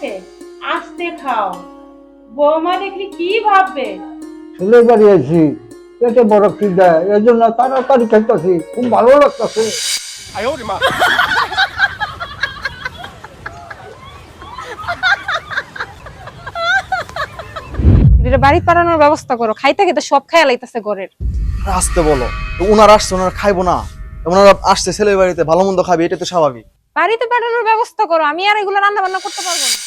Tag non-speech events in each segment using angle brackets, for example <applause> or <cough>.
আছে? আস্তে খাও। বৌমা দেখলি কি ভাববে? ছেলে বাড়ি আছি পেটে বড় খিদা এই জন্য তাড়াতাড়ি খাইতেছি খুব ভালো লাগতেছে। এটা বাড়ি পাঠানোর ব্যবস্থা করো খাইতে খেতে সব খাইয়া লাইতেছে ঘরের। আসতে বলো উনারা আসছে ওনারা খাইবো না। ওনারা আসছে ছেলের বাড়িতে ভালো মন্দ খাবে এটা তো স্বাভাবিক। বাড়িতে পাঠানোর ব্যবস্থা করো আমি আর এগুলো রান্না বান্না করতে পারব না।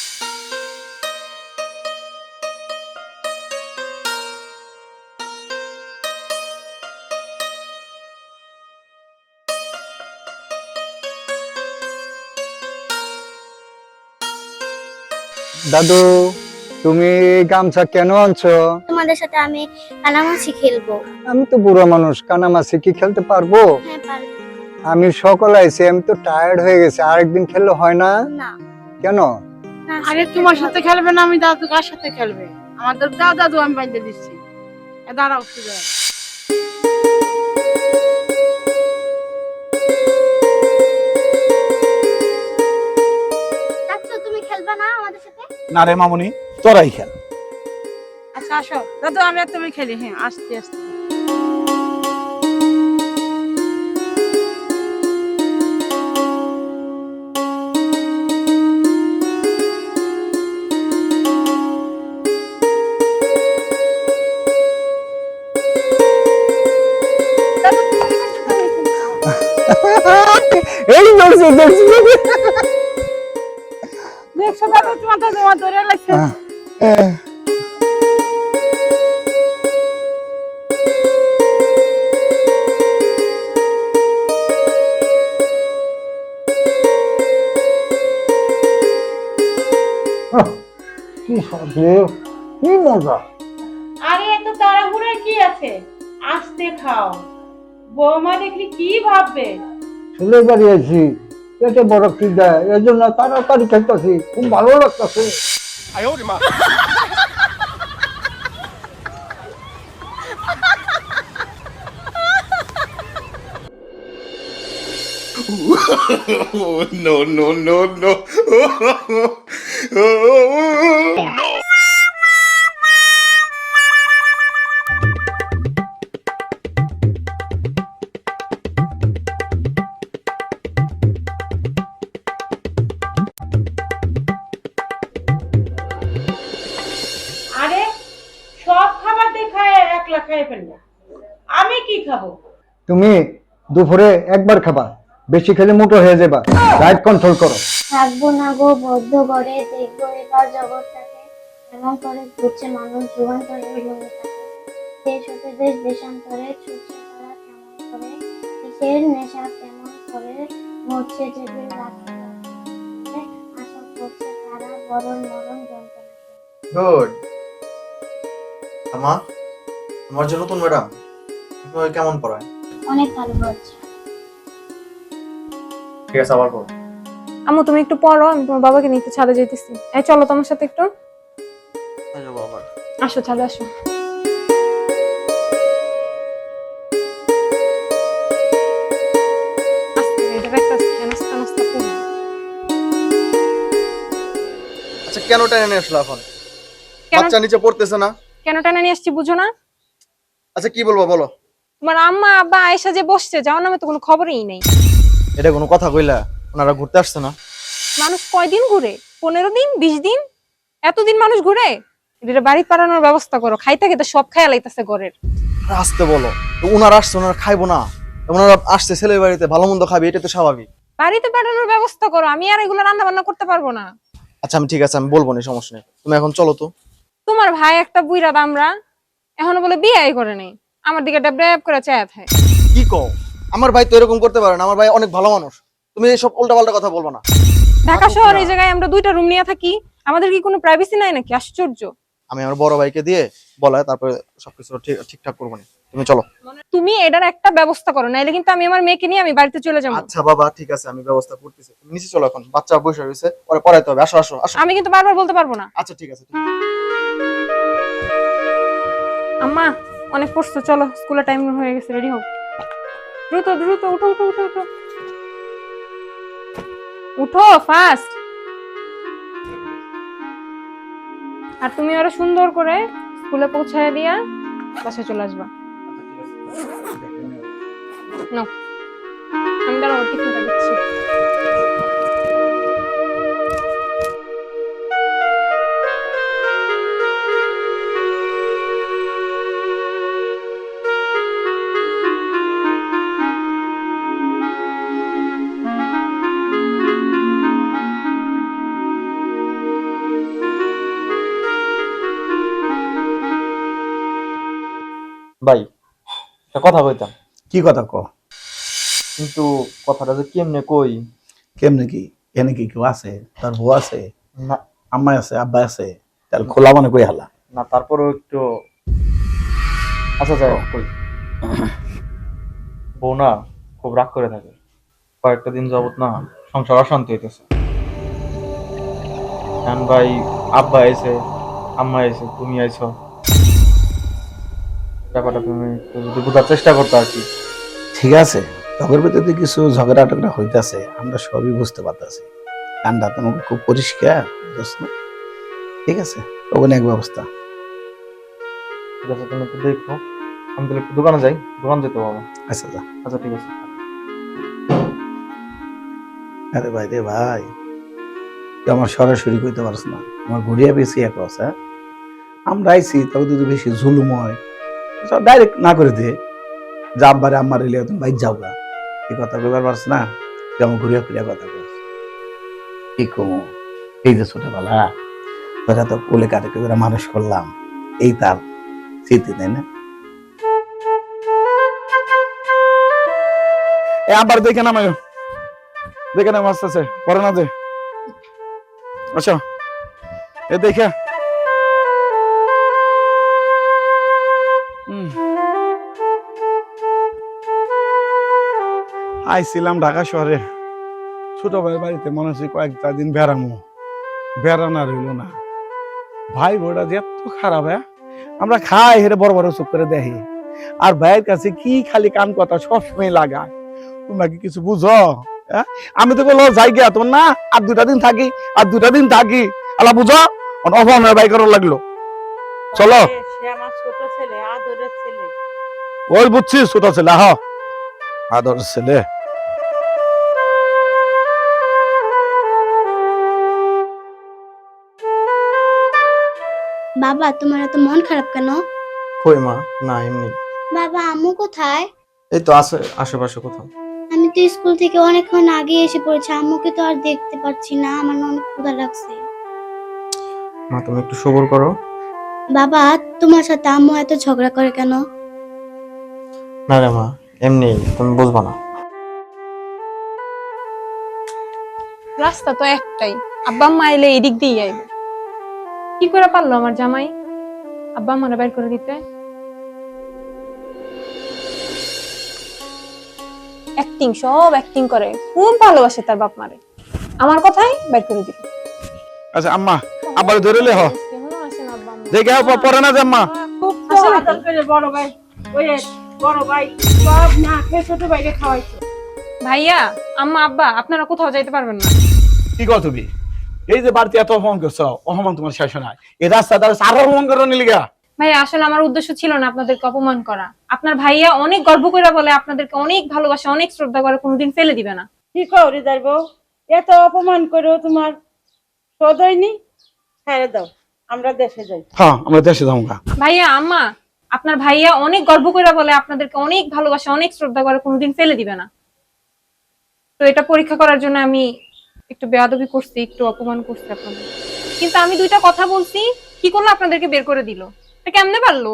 দাদু তুমি গামছা কেন আনছো? তোমাদের সাথে আমি কানামাছি খেলব। আমি তো বুড়ো মানুষ কানামাছি কি খেলতে পারব? হ্যাঁ পারব। আমি সকল আইছি আমি তো টায়ার্ড হয়ে গেছি আরেকদিন খেললে হয় না? না। কেন? না আরে তোমার সাথে খেলবে না আমি দাদু কার সাথে খেলবে? আমাদের দাদু আমি বাইতে দিচ্ছি। দাঁড়াও না রে মামুনি তোরাই খেল। আচ্ছা আসো। দাদু আমি আর তুমি খেলি হ্যাঁ আস্তে আস্তে এই দাদু তোমার ধরে লাগছে কি সাথে কি মজা আরে, এত তাড়াহুড়ার কি আছে? আস্তে খাও। বৌমা দেখলি কি ভাববে? ছেলে বাড়ি আছি। 깨져 버렸길래 예전에 따라따리 겠다시 돈말 올랐다시 아유 우리 마. <laughs> Oh, no no no no. <laughs> Oh no. Oh, দুপুরে একবার খাবা। বেশি খেলে মোটো হয়ে যাবা। ডায়েট কন্ট্রোল করো। থাকব না গো বদ্ধ করে দেখব এবার জগৎটাকে এমন করে ঘুরছে মানুষ যুগান্তরে ভূমি থাকে। দেশ হতে দেশ দেশান্তরে ছুটছে তারা কেমন করে? কিসের নেশা কেমন করে মরছে জেগে রাখে আশা করছে তারা বরণ মরণ যন্ত্রণা। গুড আমা তোমার জন্য নতুন ম্যাডাম কেমন পড়ায়? অনেক ভালো হচ্ছে ঠিক আছে আবার পড়ো আম্মু তুমি একটু পড়ো আমি তোমার বাবাকে নিতে ছাদে যেতেছি। এই চলো তোমার সাথে একটু। আসো ছাদে আসো। আচ্ছা কেন টেনে নিয়ে আসলো এখন? বাচ্চা নিচে পড়তেছে না। কেন টানা নিয়ে আসছি বুঝো না। আচ্ছা কি বলব বলো। তোমার আম্মা আব্বা আয়সা যে বসছে যাওয়ার নামে তো কোনো খবরই নেই। এটা কোনো কথা কইলা? ওনারা ঘুরতে আসছে না? মানুষ কয়দিন ঘুরে? পনেরো দিন? বিশ দিন? এতদিন মানুষ ঘুরে? এটা বাড়ি পাঠানোর ব্যবস্থা করো। খাইতে খেতে সব খাইয়া লাইতেছে ঘরের। আসতে বলো। তো উনারা আসছে ওনারা খাইবো না। ওনারা আসছে ছেলের বাড়িতে ভালো মন্দ খাবে এটা তো স্বাভাবিক। বাড়িতে পাঠানোর ব্যবস্থা করো। আমি আর এগুলো রান্না বান্না করতে পারব না। আচ্ছা আমি ঠিক আছে আমি বলব না সমস্যা নেই। তুমি এখন চলো তো। তোমার ভাই একটা বুইরা দামরা এখনও বলে বিয়ে করে নেই। আমার দিকে ড্যাব করে চায় থাকে। কি কও? আমার ভাই তো এরকম করতে পারে না আমার ভাই অনেক ভালো মানুষ। তুমি এইসব উল্টা পাল্টা কথা বলব না। ঢাকা শহর এই জায়গায় আমরা দুইটা রুম নিয়ে থাকি আমাদের কি কোনো প্রাইভেসি নাই নাকি? আশ্চর্য। আমি আমার বড় ভাইকে দিয়ে বলায় তারপরে সবকিছু ঠিক ঠিকঠাক করব না। তুমি চলো। তুমি এটার একটা ব্যবস্থা করো নাইলে কিন্তু আমি আমার মেয়েকে নিয়ে আমি বাড়িতে চলে যাব। আচ্ছা বাবা ঠিক আছে আমি ব্যবস্থা করতেছি। তুমি নিচে চলো এখন বাচ্চা বসে রয়েছে পরে পড়াইতে হবে। আসো আসো আসো। আমি কিন্তু বারবার বলতে পারব না। আচ্ছা ঠিক আছে। আম্মা অনেক পড়ছো, চলো স্কুলে টাইম হয়ে গেছে রেডি হোক দ্রুত দ্রুত, উঠো উঠো উঠো উঠো। উঠো ফাস্ট আর তুমি ওরা সুন্দর করে স্কুলে পৌঁছায় দিয়া বাসায় চলে আসবা। নাও, আমি দাঁড়াও টিফিনটা ভাই একটা কথা কইতাম। কি কথা ক? কিন্তু কথাটা যে কেমনে কই? কেমনে কি? এনে কি কেউ আছে? তার বউ আছে? না। আম্মা আছে? আব্বা আছে? তাহলে খোলা মানে কই হালা? না তারপরেও একটু আচ্ছা যাই হোক, কই? বউ না খুব রাগ করে থাকে। কয়েকটা দিন যাবত না সংসার অশান্তি হইতেছে। এখন ভাই আব্বা আইছে আম্মা আইছে তুমি আইছো। ব্যাপারটা তুমি একটু যদি বোঝার চেষ্টা করতে আর কি। ঠিক আছে তখন ভিতরে কিছু ঝগড়া টগড়া হইতাছে আমরা সবই বুঝতে পারতেছি। কানটা তোমাকে খুব পরিষ্কার বুঝছ না? ঠিক আছে ওখানে এক ব্যবস্থা। ঠিক আছে তুমি দেখো। আমি তাহলে দোকানে যাই দোকান যেতে হবে। আচ্ছা যা। আচ্ছা ঠিক আছে। আরে ভাই রে ভাই তুই আমার সরাসরি কইতে পারছ না। আমার ঘুরিয়া বেশি এক আছে আমরা আইছি তবে যদি বেশি জুলুম হয় ডাইরেক্ট না করে দে। যা আব্বারে, আম্মার এলে তুমি বাইর যাও গা। এই কথা কইবার পারছ না? আমার ঘুরিয়া ফিরিয়া কথা কইস কি কমু এই যে ছোটবেলা, তোরা তো কোলে কাটে করে মানুষ করলাম। এই তার স্মৃতি, তাই না? আবার দেখে নামায় দেখে নাম আস্তে আস্তে পরে না যে। আচ্ছা এ দেখে। আইছিলাম ঢাকা শহরে। ছোট ভাইয়ের বাড়িতে মনে হচ্ছে কয়েকটা দিন বেড়ামো। বেড়ানো রইল না। ভাই বোটা যে এত খারাপ হ্যাঁ? আমরা খাই হেরে বড় বড় চুপ করে দেখি। আর ভাইয়ের কাছে কি খালি কান কথা সবসময় লাগায়? তোমরা কি কিছু বুঝো? হ্যাঁ? আমি তো বলো যাই গিয়া তোমার না আর দুটা দিন থাকি আর দুটা দিন থাকি। আলা বুঝো? অপমান বাই করার লাগল। চলো। ওই বুঝছি ছোট ছেলে আহ। আদর ছেলে। বাবা তোমার এত মন খারাপ কেন? কই মা? না এমনি। বাবা আম্মু কোথায়? এই তো আছে আশেপাশে কোথাও। আমি তো স্কুল থেকে অনেকক্ষণ আগে এসে পড়েছি আম্মুকে তো আর দেখতে পাচ্ছি না আমার না অনেক ক্ষুধা লাগছে। মা তুমি একটু সবর করো। বাবা তোমার সাথে আম্মু এত ঝগড়া করে কেন? না রে মা এমনি তুমি বুঝবা না। রাস্তা তো একটাই আব্বা আম্মা এলে এদিক দিয়ে আইবে। কি করে পারল আমার জামাই? আব্বা আম্মারা বের করে দিতে। অ্যাক্টিং সব অ্যাক্টিং করে। খুব ভালোবাসে তার বাপ মারে। আমার কথাই বের করে দিল আচ্ছা আম্মা আবার ধরে লে হ আব্বা? দেখে আও, প- না যে আম্মা। খুব তো আদর করে বড় ভাই ওই বড় ভাই সব না খেয়ে ছোট ভাইকে খাওয়াইছে। ভাইয়া আম্মা আব্বা আপনারা কোথাও যাইতে পারবেন না। কি কর তুমি? এই যে বাড়িতে এত অপমান করছ অপমান তোমার শেষ নাই। এই রাস্তা দ্বারা আরও অপমান করো নিলিগা ভাইয়া আসলে আমার উদ্দেশ্য ছিল না আপনাদেরকে অপমান করা। আপনার ভাইয়া অনেক গর্ব করে বলে আপনাদেরকে অনেক ভালোবাসে অনেক শ্রদ্ধা করে কোনোদিন ফেলে দিবে না। কি হৃদয় বউ? এত অপমান করেও তোমার হয়নি? ছেড়ে দাও আমরা দেশে যাই। হ্যাঁ আমরা দেশে যাব ভাইয়া আম্মা আপনার ভাইয়া অনেক গর্ব করে বলে আপনাদেরকে অনেক ভালোবাসে অনেক শ্রদ্ধা করে কোনোদিন ফেলে দিবে না। তো এটা পরীক্ষা করার জন্য আমি একটু বেয়াদবি করছি একটু অপমান করছি আপনাদের। কিন্তু আমি দুইটা কথা বলছি কি করল আপনাদেরকে বের করে দিল? কেমনে পারল?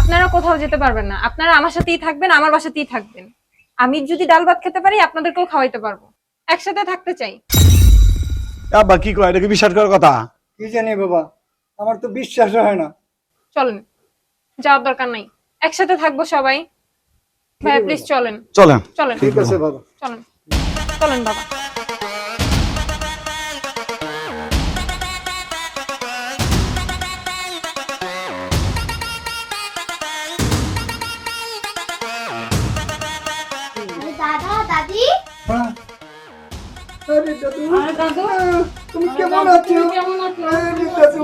আপনারা কোথাও যেতে পারবেন না। আপনারা আমার সাথেই থাকবেন আমার বাসাতেই থাকবেন। আমি যদি ডাল ভাত খেতে পারি আপনাদেরকেও খাওয়াইতে পারব। একসাথে থাকতে চাই। আব্বা কি কয়? এটা কি বিশ্বাস করার কথা? কি জানি বাবা আমার তো বিশ্বাস হয় না। চলেন যাওয়ার দরকার নাই। একসাথে থাকব সবাই। ভাইয়া প্লিজ চলেন। চলেন। চলেন। ঠিক আছে বাবা। চলেন। চলেন বাবা। তুমি কেমন দাদু, আছো? আছো?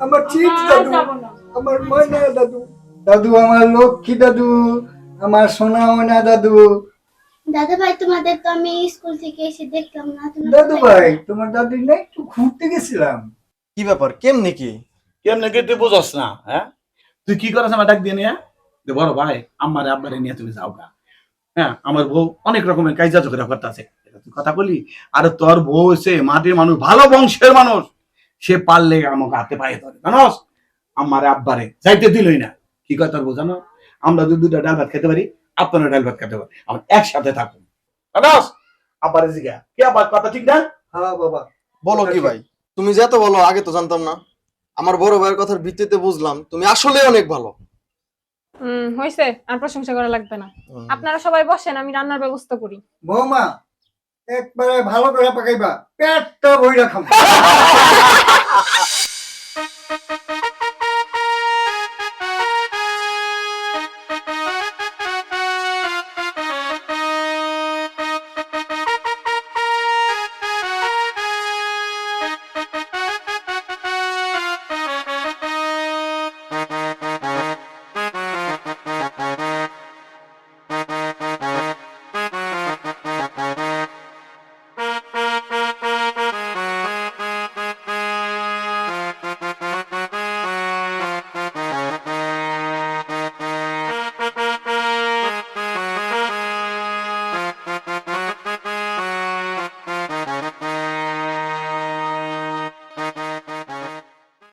আমার চিপ দাদু। না। আমার ময়না দাদু। দাদু আমার লক্ষ্মী দাদু। আমার সোনা ময়না দাদু। দাদা ভাই তোমাদের তো আমি স্কুল থেকে এসে দেখলাম না দাদু ভাই তোমার দাদু না একটু ঘুরতে গেছিলাম। কি ব্যাপার কেমনি কি? কেমনে কে তুই বুঝস না হ্যাঁ? তুই কি করেছ আমার ডাক দিয়ে নিয়ে বড় ভাই আমার আব্বারে নিয়ে তুমি যাও হ্যাঁ আমার বউ অনেক রকমের কাজা ঝগড়া তুই কথা বলি? আর তোর বউ সে মাটির মানুষ ভালো বংশের মানুষ। সে পারলে আমাকে হাতে পায়ে ধরে জানোস? আমার আব্বারে যাইতে দিলই না। কি কয় তোর বউ জানো? আমরা যদি দুটা ডাল ভাত খেতে পারি আপনারা ডাল ভাত খেতে পারি আমরা একসাথে থাকুন। জানোস? আব্বারে জিগা। কি আবার কথা ঠিক না? হ্যাঁ বাবা। বলো কি ভাই? তুমি যে এত বলো আগে তো জানতাম না। আমার বড় ভাইয়ের কথার ভিত্তিতে বুঝলাম তুমি আসলে অনেক ভালো। হুম হয়েছে আর প্রশংসা করা লাগবে না। আপনারা সবাই বসেন আমি রান্নার ব্যবস্থা করি। বৌমা একবারে ভালো করে পাকাইবা। পেটটা বইরা খাম। <laughs>